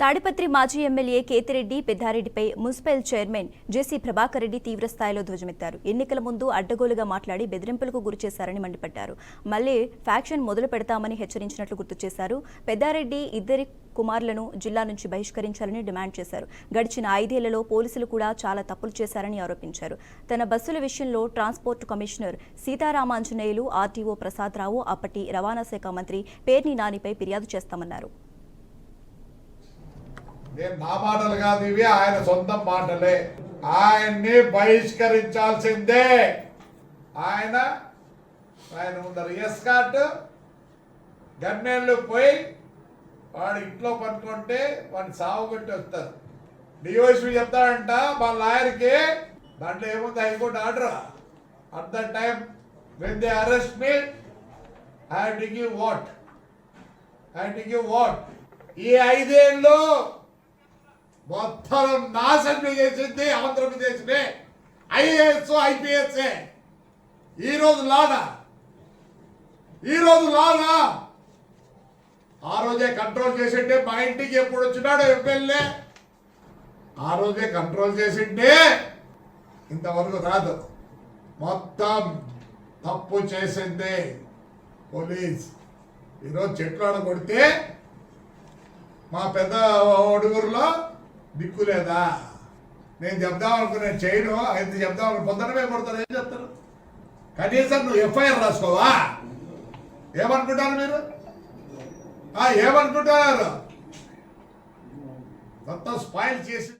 తాడిపత్రి మాజీ MLA Kethireddy పెద్దారెడ్డిపై municipal chairman JC Prabhakar Reddy తీవ్రస్థాయిలో ధ్వజమెత్తారు. ఎన్నికల ముందు అడ్డగోలుగా మాట్లాడి బెదిరింపులకు గురిచేశారని మండిపడ్డారు. మళ్ళీ ఫ్యాక్షన్ మొదలు పెడతామని హెచ్చరించినట్లు గుర్తు చేశారు. పెద్దారెడ్డి ఇద్దరి కుమారులను జిల్లా నుంచి బహిష్కరించాలని డిమాండ్ చేశారు. గడిచిన ఐదేళ్ళలో పోలీసులు కూడా చాలా తప్పులు చేశారని ఆరోపించారు. తన బస్సుల విషయంలో transport commissioner Seetharamanjaneyulu RTO Prasadarao అప్పటి రవాణా శాఖ మంత్రి పేర్ని నానిపై ఫిర్యాదు చేస్తామన్నారు. నేను నా మాటలు కాదు ఇవి ఆయన సొంత మాటలే. ఆయన్ని బహిష్కరించాల్సిందే. ఆయన ఆయన ముందర ఎస్కాట్ గన్నేళ్ళు పోయి వాడు ఇంట్లో పట్టుకుంటే వాడిని సాగుబెట్టి వస్తారు. డిఓఎస్పీ చెప్తాడంట మా లాయర్కి దాంట్లో ఏముంది? High court order. At the time when they arrest me I to give what I to give what ఈ ఐదేళ్ళు మొత్తం నాశనం చేసింది ఆంధ్రప్రదేశ్నే. ఐఏఎస్ ఐపీఎస్ ఈ రోజు లానా? ఈ రోజు లానా? ఆ రోజే కంట్రోల్ చేసిండే మా ఇంటికి ఎప్పుడు వచ్చినాడు ఎమ్మెల్యే? ఆ రోజే కంట్రోల్ చేసిండే ఇంతవరకు రాదు. మొత్తం తప్పు చేసింది పోలీస్. ఈరోజు చెట్లు కొడితే మా పెద్ద ఒడుగురులో దిక్కు లేదా? నేను చెప్దాం అనుకునే చేయను అయితే చెప్దాం అనుకుని పొందడమే కొడతారు ఏం చెప్తారు కనీసం నువ్వు ఎఫ్ఐఆర్ రాసుకోవా? ఏమనుకుంటారు మీరు? ఆ, ఏమనుకుంటున్నారు మొత్తం స్పాయిల్ చేసి